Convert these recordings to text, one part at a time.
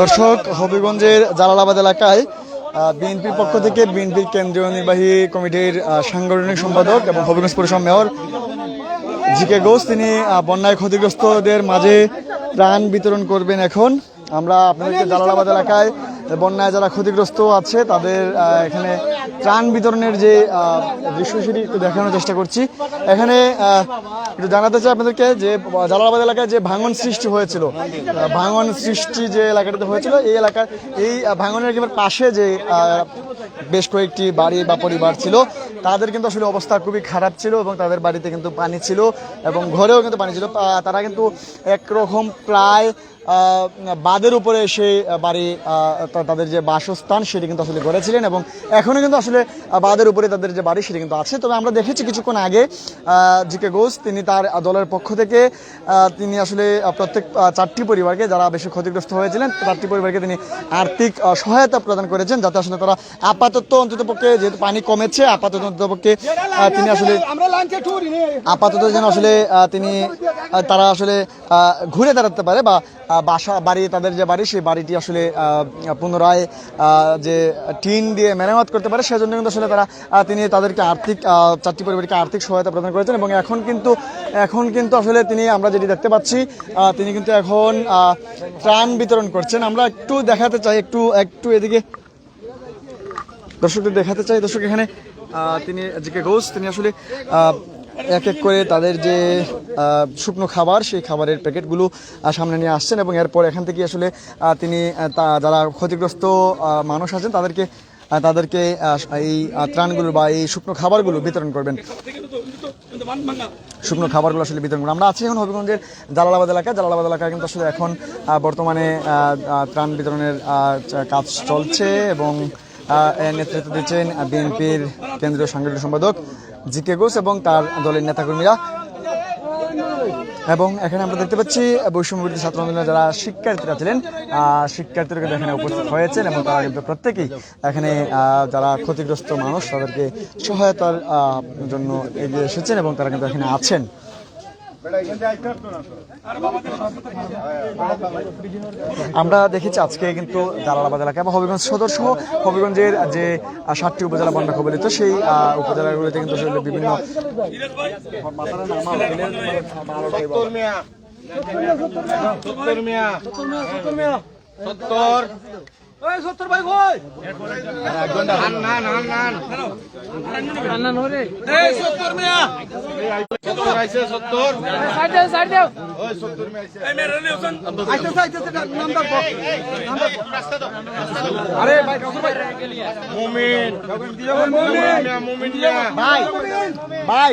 দর্শক, হবিগঞ্জের জালালাবাদ এলাকায় বিএনপির পক্ষ থেকে বিএনপির কেন্দ্রীয় নির্বাহী কমিটির সাংগঠনিক সম্পাদক এবং হবিগঞ্জ পৌরসভা মেয়র জি কে ঘোষ, তিনি বন্যায় ক্ষতিগ্রস্তদের মাঝে প্রাণ বিতরণ করবেন এখন। আমরা আপনাদেরকে জালালাবাদ এলাকায় বন্যায় যারা ক্ষতিগ্রস্ত আছে, তাদের এখানে ত্রাণ বিতরণের যে দৃশ্য সেটি একটু দেখানোর চেষ্টা করছি। এখানে একটু জানাতে চাই আপনাদেরকে যে, জালালাবাদ এলাকায় যে ভাঙন সৃষ্টি হয়েছিল ভাঙন সৃষ্টি যে এলাকাটাতে হয়েছিল, এই এলাকার, এই ভাঙনের একেবারে পাশে যে বেশ কয়েকটি বাড়ি বা পরিবার ছিল। তাদের কিন্তু আসলে অবস্থা খুবই খারাপ ছিল এবং তাদের বাড়িতে কিন্তু পানি ছিল এবং ঘরেও কিন্তু পানি ছিল। তারা কিন্তু একরকম প্রায় বাঁধের উপরে সেই বাড়ি তাদের যে বাসস্থান সেটি কিন্তু আসলে গড়েছিলেন এবং এখনও কিন্তু আসলে বাঁধের উপরে তাদের যে বাড়ি সেটি কিন্তু আছে। তবে আমরা দেখেছি কিছুক্ষণ আগে জি কে ঘোষ, তিনি তার দলের পক্ষ থেকে তিনি আসলে প্রত্যেক চারটি পরিবারকে যারা বেশি ক্ষতিগ্রস্ত হয়েছিলেন, চারটি পরিবারকে তিনি আর্থিক সহায়তা প্রদান করেছেন যাতে আসলে তারা আপাতত অন্তত পক্ষে যেহেতু পানি কমেছে আপাতত অন্তত পক্ষে তিনি আসলে আপাতত যেন আসলে তিনি তারা আসলে ঘুরে দাঁড়াতে পারে বা বাসা বাড়ি তাদের যে বাড়ি সেই বাড়িটি আসলে পুনরায় যে টিন দিয়ে মেরামত করতে পারে সেজন্য কিন্তু আসলে তারা তিনি তাদেরকে আর্থিক চারটি পরিবারকে আর্থিক সহায়তা প্রদান করেছেন এবং এখন কিন্তু এখন কিন্তু আসলে তিনি আমরা যেটি দেখতে পাচ্ছি তিনি কিন্তু এখন ত্রাণ বিতরণ করছেন। আমরা একটু দেখাতে চাই একটু একটু এদিকে দর্শকদের দেখাতে চাই। দর্শক, এখানে তিনি জিকে ঘোষ, তিনি আসলে এক এক করে তাদের যে শুকনো খাবার, সেই খাবারের প্যাকেটগুলো সামনে নিয়ে আসছেন এবং এরপর এখান থেকে আসলে তিনি তা- যারা ক্ষতিগ্রস্ত মানুষ আছেন, তাদেরকে তাদেরকে এই ত্রাণগুলো বা এই শুকনো খাবারগুলো বিতরণ করবেন। শুকনো খাবারগুলো আসলে বিতরণ করব আমরা আছি এখন হবিগঞ্জের জালালাবাদ এলাকায়। জালালাবাদ এলাকায় কিন্তু আসলে এখন বর্তমানে ত্রাণ বিতরণের কাজ চলছে এবং নেতৃত্ব দিচ্ছেন বিএনপির কেন্দ্রীয় সাংগঠনিক সম্পাদক জি কে ঘোষ এবং তার দলের নেতাকর্মীরা। এবং এখানে আমরা দেখতে পাচ্ছি বৈষম্যবিরোধী ছাত্র আন্দোলনের যারা শিক্ষার্থীরা ছিলেন শিক্ষার্থীরা কিন্তু এখানে উপস্থিত হয়েছেন এবং তারা কিন্তু প্রত্যেকেই এখানে যারা ক্ষতিগ্রস্ত মানুষ তাদেরকে সহায়তার জন্য এগিয়ে এসেছেন এবং তারা কিন্তু এখানে আছেন। আমরা দেখেছি আজকে কিন্তু জালালাবাদ এলাকা এবং হবিগঞ্জ সদর সহ হবিগঞ্জের যে সাতটি উপজেলা বন্যা কবলিত সেই উপজেলাগুলিতে কিন্তু আসলে বিভিন্ন ভাই ভাই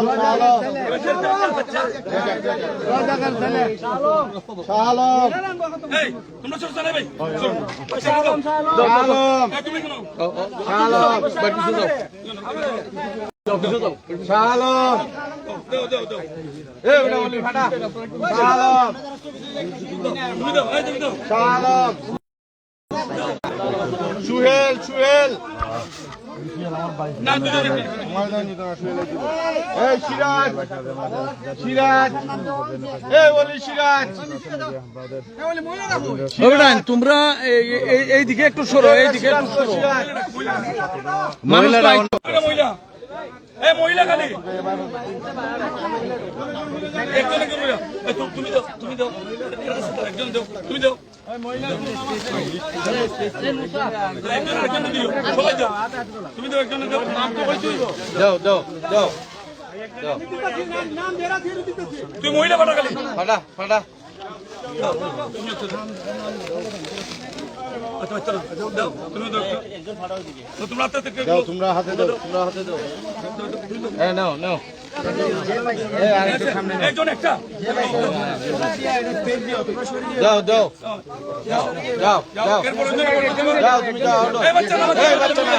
তোমরা এই- এই- এই দিকে একটু সরো এই দিকে একটু সরো এইদিকে একটু সরো। মহিলা এ মহিলা খালি। একজন একজন তুমি দাও তুমি দাও। একজন দাও তুমি দাও। তুমি দাও একজন দাও। দাও দাও দাও। তুই মহিলা পাঠা খালি। ফাটা ফাটা আচ্ছা আচ্ছা দাও দাও তোমরা হাতে দাও তোমরা হাতে দাও। দাও হ্যাঁ নাও। নাও। যাও এরপর একজন একজন যাও তুমি এই বাচ্চা না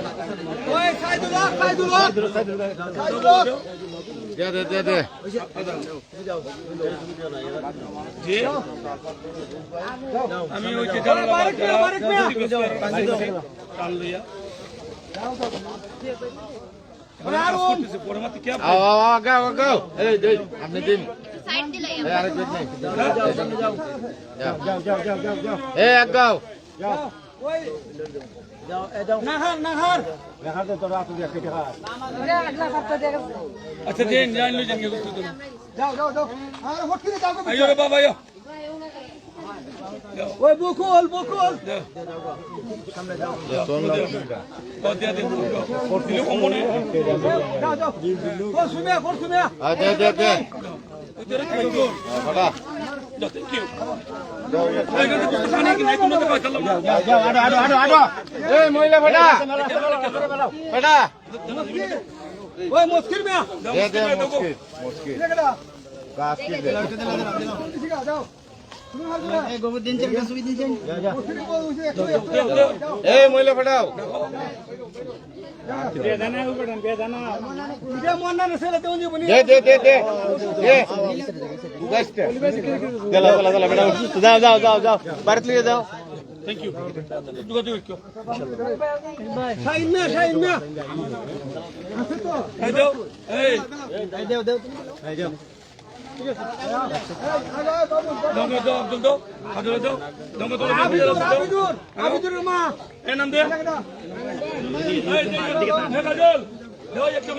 দে দে দে দে। জি। আমি ওই যে। কান লইয়া। আপনি দিন। যাও এই এক গাও। আচ্ছা যাও যাও যাও। বাবা ওই বকুল বকুল। মহিলা বেটা বেটা ওই মুশকিল মিয়া। গাছ কি দে ঠিক এই মহিলা বেটা যাও যাও যাও যাও বাড়িতে লিয়ে যাও থ্যাংক ইউ দুগা দিও কি শাইন মিয়া শাইন মিয়া এই দাও এই দাও দাও একটু